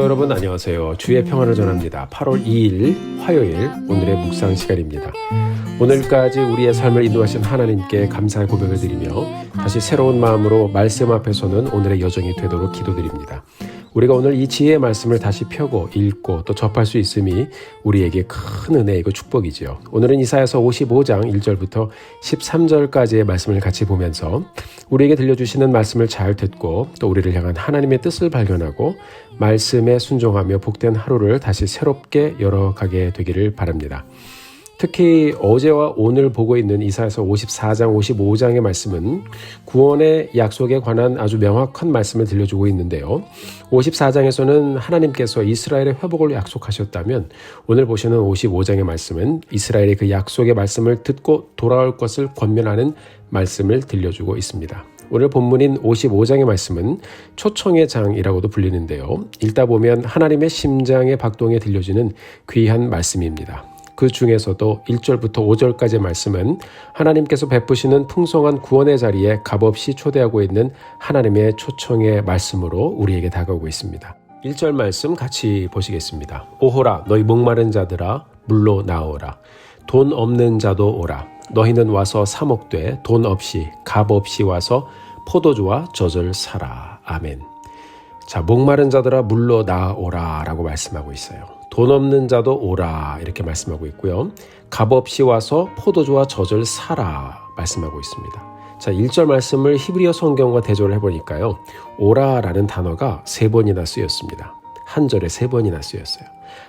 성도 여러분 안녕하세요. 주의 평안을 전합니다. 8월 2일 화요일 오늘의 묵상 시간입니다. 오늘까지 우리의 삶을 인도하신 하나님께 감사의 고백을 드리며 다시 새로운 마음으로 말씀 앞에 서는 오늘의 여정이 되도록 기도드립니다. 우리가 오늘 이 지혜의 말씀을 다시 펴고 읽고 또 접할 수 있음이 우리에게 큰 은혜이고 축복이지요. 오늘은 이사야서 55장 1절부터 13절까지의 말씀을 같이 보면서 우리에게 들려주시는 말씀을 잘 듣고 또 우리를 향한 하나님의 뜻을 발견하고 말씀에 순종하며 복된 하루를 다시 새롭게 열어가게 되기를 바랍니다. 특히 어제와 오늘 보고 있는 이사에서 54장, 55장의 말씀은 구원의 약속에 관한 아주 명확한 말씀을 들려주고 있는데요. 54장에서는 하나님께서 이스라엘의 회복을 약속하셨다면 오늘 보시는 55장의 말씀은 이스라엘의 그 약속의 말씀을 듣고 돌아올 것을 권면하는 말씀을 들려주고 있습니다. 오늘 본문인 55장의 말씀은 초청의 장이라고도 불리는데요. 읽다 보면 하나님의 심장의 박동에 들려지는 귀한 말씀입니다. 그 중에서도 1절부터 5절까지의 말씀은 하나님께서 베푸시는 풍성한 구원의 자리에 값없이 초대하고 있는 하나님의 초청의 말씀으로 우리에게 다가오고 있습니다. 1절 말씀 같이 보시겠습니다. 오호라 너희 목마른 자들아 물로 나오라 돈 없는 자도 오라 너희는 와서 사먹되 돈 없이 값 없이 와서 포도주와 젖을 사라 아멘. 자 목마른 자들아 물로 나오라 라고 말씀하고 있어요. 돈 없는 자도 오라 이렇게 말씀하고 있고요. 값 없이 와서 포도주와 젖을 사라 말씀하고 있습니다. 자, 1절 말씀을 히브리어 성경과 대조를 해보니까요. 오라라는 단어가 세 번이나 쓰였습니다. 한 절에 세 번이나 쓰였어요.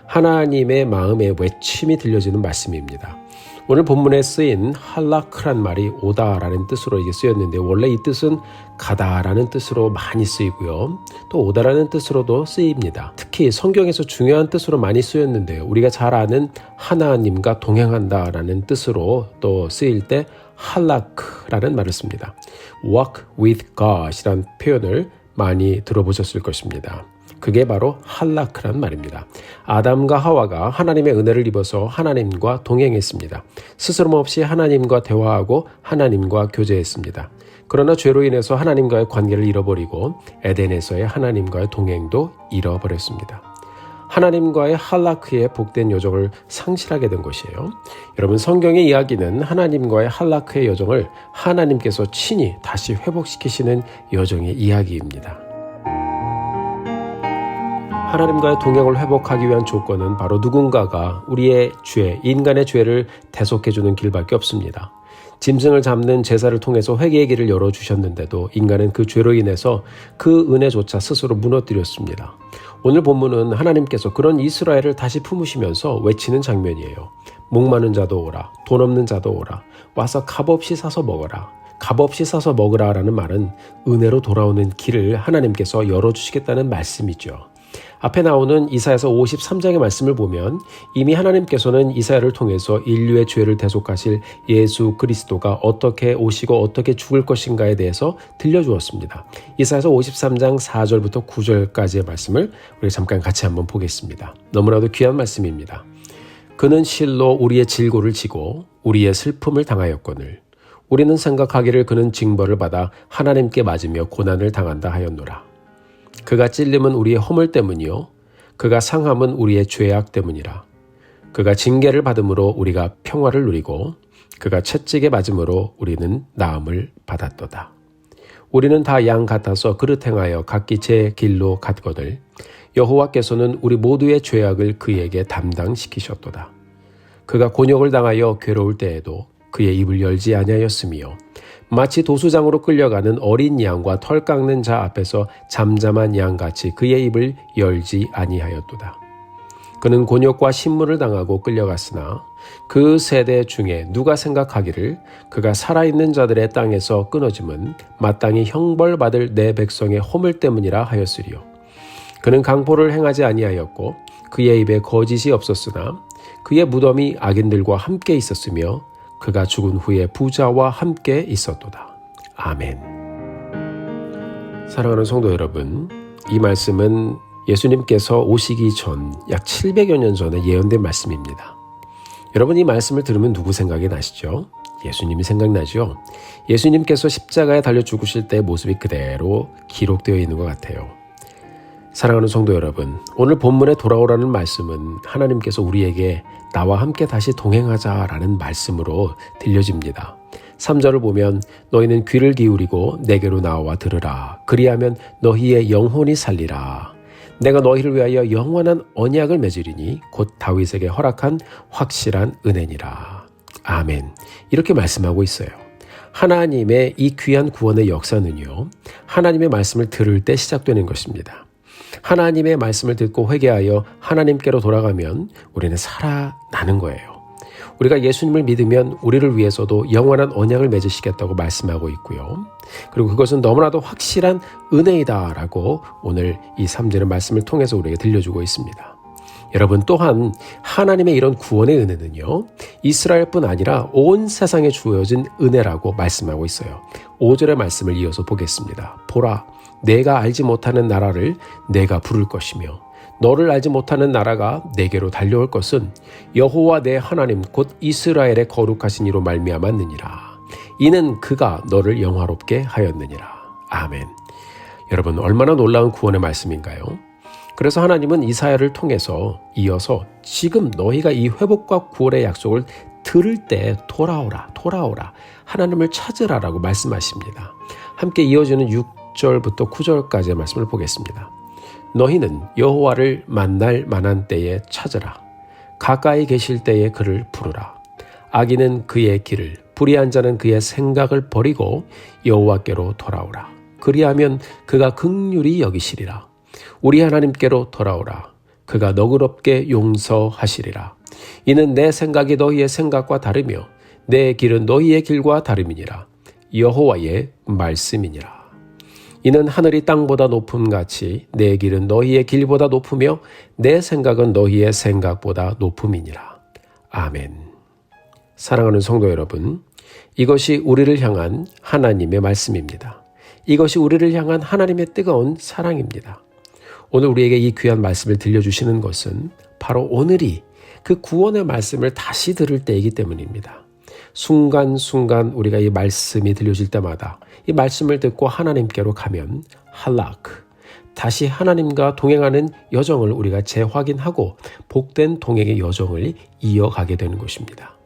하나님의 마음의 외침이 들려지는 말씀입니다. 오늘 본문에 쓰인 할라크란 말이 오다라는 뜻으로 이게 쓰였는데 원래 이 뜻은 가다라는 뜻으로 많이 쓰이고요. 또 오다라는 뜻으로도 쓰입니다. 특히 성경에서 중요한 뜻으로 많이 쓰였는데요. 우리가 잘 아는 하나님과 동행한다라는 뜻으로 또 쓰일 때 할라크라는 말을 씁니다. walk with God이란 표현을 많이 들어보셨을 것입니다. 그게 바로 할라크란 말입니다. 아담과 하와가 하나님의 은혜를 입어서 하나님과 동행했습니다. 스스럼 없이 하나님과 대화하고 하나님과 교제했습니다. 그러나 죄로 인해서 하나님과의 관계를 잃어버리고 에덴에서의 하나님과의 동행도 잃어버렸습니다. 하나님과의 할라크의 복된 여정을 상실하게 된 것이에요. 여러분 성경의 이야기는 하나님과의 할라크의 여정을 하나님께서 친히 다시 회복시키시는 여정의 이야기입니다. 하나님과의 동행을 회복하기 위한 조건은 바로 누군가가 우리의 죄, 인간의 죄를 대속해주는 길밖에 없습니다. 짐승을 잡는 제사를 통해서 회개의 길을 열어주셨는데도 인간은 그 죄로 인해서 그 은혜조차 스스로 무너뜨렸습니다. 오늘 본문은 하나님께서 그런 이스라엘을 다시 품으시면서 외치는 장면이에요. 목마른 자도 오라, 돈 없는 자도 오라, 와서 값없이 사서 먹어라. 값없이 사서 먹으라라는 말은 은혜로 돌아오는 길을 하나님께서 열어주시겠다는 말씀이죠. 앞에 나오는 이사에서 53장의 말씀을 보면 이미 하나님께서는 이사야를 통해서 인류의 죄를 대속하실 예수 그리스도가 어떻게 오시고 어떻게 죽을 것인가에 대해서 들려주었습니다. 이사에서 53장 4절부터 9절까지의 말씀을 우리 잠깐 같이 한번 보겠습니다. 너무나도 귀한 말씀입니다. 그는 실로 우리의 질고를 지고 우리의 슬픔을 당하였거늘 우리는 생각하기를 그는 징벌을 받아 하나님께 맞으며 고난을 당한다 하였노라. 그가 찔림은 우리의 허물 때문이요. 그가 상함은 우리의 죄악 때문이라. 그가 징계를 받음으로 우리가 평화를 누리고 그가 채찍에 맞음으로 우리는 나음을 받았도다. 우리는 다 양 같아서 그릇 행하여 각기 제 길로 갔거늘 여호와께서는 우리 모두의 죄악을 그에게 담당시키셨도다. 그가 곤욕을 당하여 괴로울 때에도 그의 입을 열지 아니하였으며 마치 도수장으로 끌려가는 어린 양과 털 깎는 자 앞에서 잠잠한 양같이 그의 입을 열지 아니하였도다. 그는 곤욕과 신문을 당하고 끌려갔으나 그 세대 중에 누가 생각하기를 그가 살아있는 자들의 땅에서 끊어짐은 마땅히 형벌받을 내 백성의 허물 때문이라 하였으리요. 그는 강포를 행하지 아니하였고 그의 입에 거짓이 없었으나 그의 무덤이 악인들과 함께 있었으며 그가 죽은 후에 부자와 함께 있었도다. 아멘. 사랑하는 성도 여러분, 이 말씀은 예수님께서 오시기 전 약 700여 년 전에 예언된 말씀입니다. 여러분 이 말씀을 들으면 누구 생각이 나시죠? 예수님이 생각나죠? 예수님께서 십자가에 달려 죽으실 때 모습이 그대로 기록되어 있는 것 같아요. 사랑하는 성도 여러분, 오늘 본문에 돌아오라는 말씀은 하나님께서 우리에게 나와 함께 다시 동행하자라는 말씀으로 들려집니다. 3절을 보면 너희는 귀를 기울이고 내게로 나와 들으라. 그리하면 너희의 영혼이 살리라. 내가 너희를 위하여 영원한 언약을 맺으리니 곧 다윗에게 허락한 확실한 은혜니라. 아멘. 이렇게 말씀하고 있어요. 하나님의 이 귀한 구원의 역사는요. 하나님의 말씀을 들을 때 시작되는 것입니다. 하나님의 말씀을 듣고 회개하여 하나님께로 돌아가면 우리는 살아나는 거예요. 우리가 예수님을 믿으면 우리를 위해서도 영원한 언약을 맺으시겠다고 말씀하고 있고요. 그리고 그것은 너무나도 확실한 은혜이다라고 오늘 이 3절의 말씀을 통해서 우리에게 들려주고 있습니다. 여러분 또한 하나님의 이런 구원의 은혜는요. 이스라엘뿐 아니라 온 세상에 주어진 은혜라고 말씀하고 있어요. 5절의 말씀을 이어서 보겠습니다. 보라 내가 알지 못하는 나라를 내가 부를 것이며 너를 알지 못하는 나라가 내게로 달려올 것은 여호와 내 하나님 곧 이스라엘의 거룩하신 이로 말미암았느니라. 이는 그가 너를 영화롭게 하였느니라. 아멘. 여러분 얼마나 놀라운 구원의 말씀인가요? 그래서 하나님은 이사야를 통해서 이어서 지금 너희가 이 회복과 구원의 약속을 들을 때 돌아오라, 돌아오라, 하나님을 찾으라라고 말씀하십니다. 함께 이어지는 6 절부터 9절까지의 말씀을 보겠습니다. 너희는 여호와를 만날 만한 때에 찾으라. 가까이 계실 때에 그를 부르라. 악인은 그의 길을, 불의한 자는 그의 생각을 버리고 여호와께로 돌아오라. 그리하면 그가 극률이 여기시리라. 우리 하나님께로 돌아오라. 그가 너그럽게 용서하시리라. 이는 내 생각이 너희의 생각과 다르며 내 길은 너희의 길과 다름이니라. 여호와의 말씀이니라. 이는 하늘이 땅보다 높음 같이 내 길은 너희의 길보다 높으며 내 생각은 너희의 생각보다 높음이니라. 아멘. 사랑하는 성도 여러분, 이것이 우리를 향한 하나님의 말씀입니다. 이것이 우리를 향한 하나님의 뜨거운 사랑입니다. 오늘 우리에게 이 귀한 말씀을 들려주시는 것은 바로 오늘이 그 구원의 말씀을 다시 들을 때이기 때문입니다. 순간순간 우리가 이 말씀이 들려질 때마다 이 말씀을 듣고 하나님께로 가면 할라크 다시 하나님과 동행하는 여정을 우리가 재확인하고 복된 동행의 여정을 이어가게 되는 것입니다.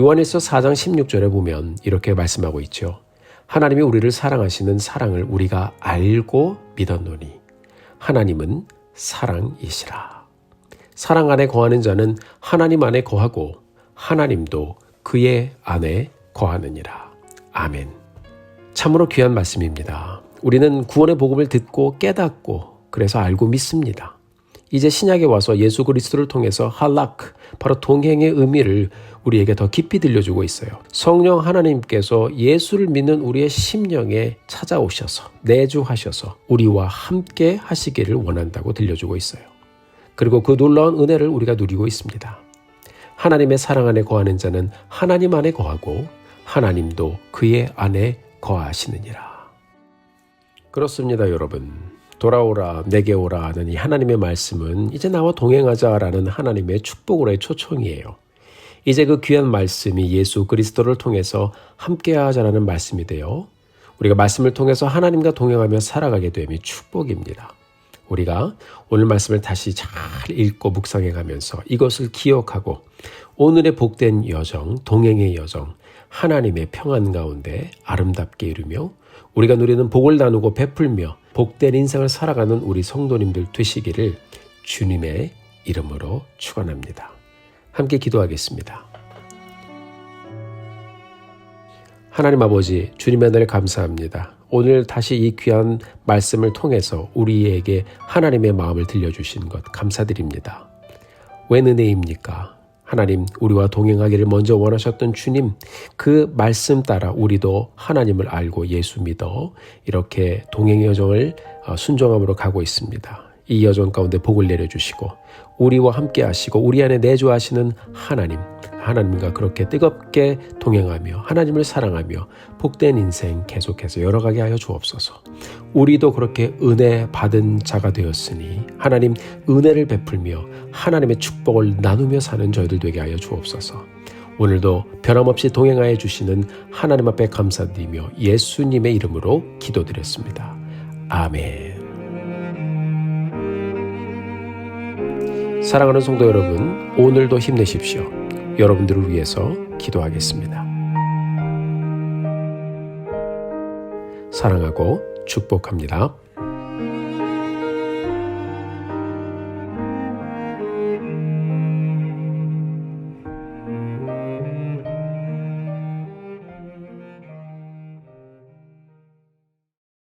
요한일서 4장 16절에 보면 이렇게 말씀하고 있죠. 하나님이 우리를 사랑하시는 사랑을 우리가 알고 믿었노니 하나님은 사랑이시라. 사랑 안에 거하는 자는 하나님 안에 거하고 하나님도 그의 안에 거하느니라. 아멘. 참으로 귀한 말씀입니다. 우리는 구원의 복음을 듣고 깨닫고 그래서 알고 믿습니다. 이제 신약에 와서 예수 그리스도를 통해서 할라크, 바로 동행의 의미를 우리에게 더 깊이 들려주고 있어요. 성령 하나님께서 예수를 믿는 우리의 심령에 찾아오셔서 내주하셔서 우리와 함께 하시기를 원한다고 들려주고 있어요. 그리고 그 놀라운 은혜를 우리가 누리고 있습니다. 하나님의 사랑 안에 거하는 자는 하나님 안에 거하고 하나님도 그의 안에 거하시느니라. 그렇습니다, 여러분. 돌아오라, 내게 오라 하는 이 하나님의 말씀은 이제 나와 동행하자라는 하나님의 축복으로의 초청이에요. 이제 그 귀한 말씀이 예수 그리스도를 통해서 함께하자라는 말씀이 되어 우리가 말씀을 통해서 하나님과 동행하며 살아가게 됨이 축복입니다. 우리가 오늘 말씀을 다시 잘 읽고 묵상해 가면서 이것을 기억하고 오늘의 복된 여정, 동행의 여정, 하나님의 평안 가운데 아름답게 이루며 우리가 누리는 복을 나누고 베풀며 복된 인생을 살아가는 우리 성도님들 되시기를 주님의 이름으로 축원합니다. 함께 기도하겠습니다. 하나님 아버지 주님의 날 감사합니다. 오늘 다시 이 귀한 말씀을 통해서 우리에게 하나님의 마음을 들려주신 것 감사드립니다. 웬 은혜입니까? 하나님, 우리와 동행하기를 먼저 원하셨던 주님, 그 말씀 따라 우리도 하나님을 알고 예수 믿어 이렇게 동행의 여정을 어, 순종함으로 가고 있습니다. 이 여정 가운데 복을 내려주시고, 우리와 함께 하시고, 우리 안에 내주하시는 하나님, 하나님과 그렇게 뜨겁게 동행하며 하나님을 사랑하며 복된 인생 계속해서 열어가게 하여 주옵소서. 우리도 그렇게 은혜 받은 자가 되었으니 하나님 은혜를 베풀며 하나님의 축복을 나누며 사는 저희들 되게 하여 주옵소서. 오늘도 변함없이 동행하여 주시는 하나님 앞에 감사드리며 예수님의 이름으로 기도드렸습니다. 아멘. 사랑하는 성도 여러분, 오늘도 힘내십시오. 여러분들을 위해서 기도하겠습니다. 사랑하고 축복합니다.